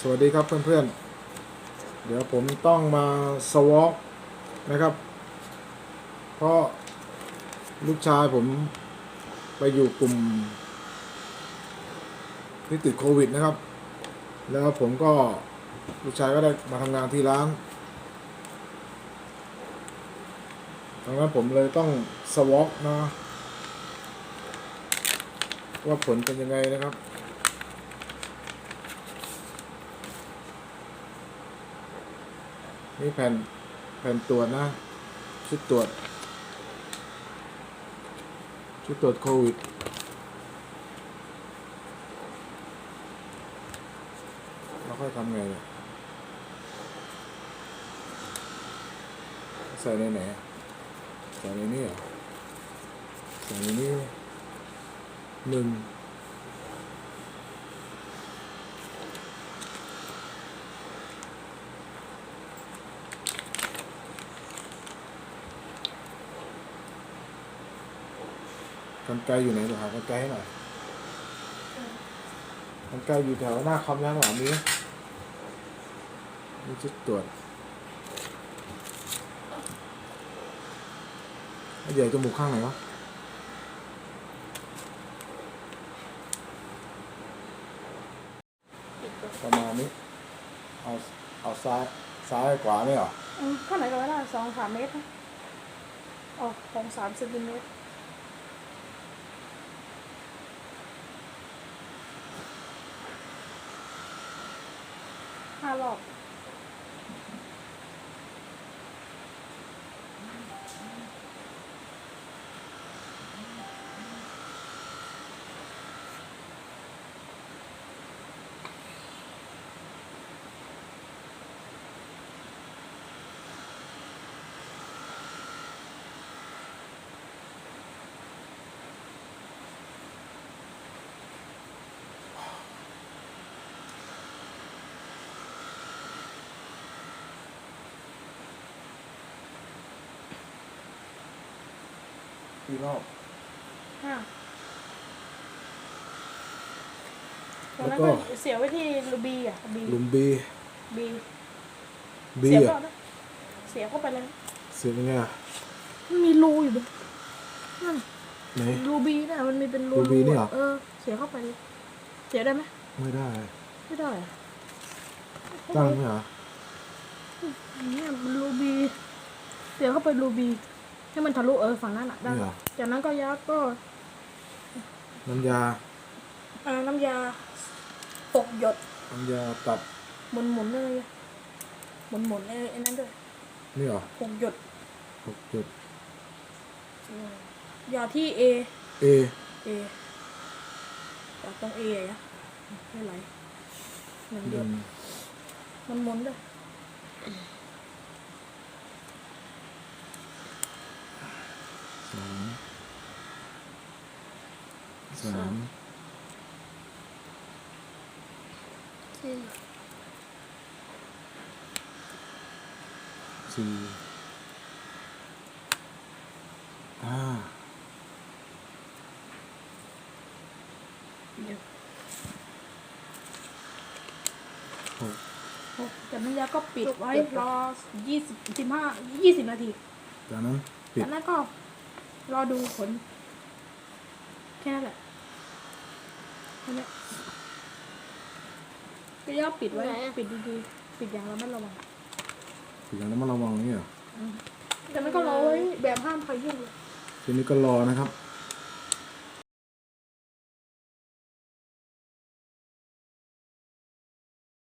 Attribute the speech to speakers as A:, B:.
A: สวัสดีครับเพื่อนๆ เดี๋ยวผมต้องมาสวอปนะครับ เพราะลูกชายผมไปอยู่กลุ่มที่ติดโควิดนะครับ แล้วผมก็ลูกชายก็ได้มาทำงานที่ร้านดังนั้นผมเลยต้องสวอปนะว่าผลเป็นยังไงนะครับ นี่แผ่นแผ่นตรวจนะ ชุดตรวจ ชุดตรวจโควิดเราค่อยทำไงเนี่ยใส่ในไหนใส่ในนี่เหรอใส่ในนี่หนึ่ง กันไกลอยู่ไหนเดี๋ยวหากันไกลให้หน่อยกันไกลอยู่แถวหน้าคอมย่างหลังนี้นี่ชุดตรวจไอ้ใหญ่จมูกข้างไหนวะประมาณนี้ เอาเอาซ้ายซ้ายขวาไม่เหรอ
B: อืมเท่าไหร่ก็ได้สองสามเมตรนะอ๋อของสามเซนติเมตร ห้ารอบ
A: กี่รอบ
B: ห้าตอน
A: แล้
B: นั้
A: วนก็
B: ก็เสียไว้ที่รูบีอะบี
A: หลุมบี
B: บี
A: บี
B: เสียบ
A: อะ
B: เข้านะเสียบเข้าไปเลย
A: เสียบยังไงอะ
B: มันมีรูอยู่ด้วยนั่น
A: ไหน
B: รูบีน่ะมันมีเป็นรู
A: รูบีนี่เหรอ
B: เออ เสียบเข้าไปเลยเสียบได้ไหม
A: ไม่ได้
B: ไม่ได้อะ
A: ตั้งไม่เหรอ
B: เนี่ยมันรูบี เสียบเข้าไปรูบี ให้มันทะลุเออฝั่งนั้นอะได้
A: นี่เหรอ
B: จากนั้นก็ยัดก็
A: น้ำยา
B: เอ่อน้ำยาหกหยด
A: น้ำยาตัด
B: หมุนหมุนๆเลยหมุนหมุนๆไอ้ไอ้นั่นด้วย
A: นี่เหรอ
B: หกหยด
A: หกจุด
B: ยาที่ A
A: เอ
B: A ยาตรง A อะไม่ไหลหนึ่ง
A: ห
B: เดียว
A: นึ่ง
B: มันหมุนด้วย
A: สองสาม
B: ที่
A: สี่ห้า
B: เดี๋ยว
A: หก
B: หกจากนั้นยาก็ปิดไว้รอยี่สิบสิบห้ายี่สิบนาที
A: จากนั้นปิด
B: จากนั้นก็ รอดูผล แค่นั้นแหละแค่นั้นก็ย่าปิดไว้ปิดดีๆ ปิดอย่างระมัดระวัง
A: ปิดอย่างนั้นมาระวังนี่เหรอ
B: จากนั้นก็รอไว้แบบห้ามใครยุ่งเลย
A: ทีนี้ก็รอนะครับ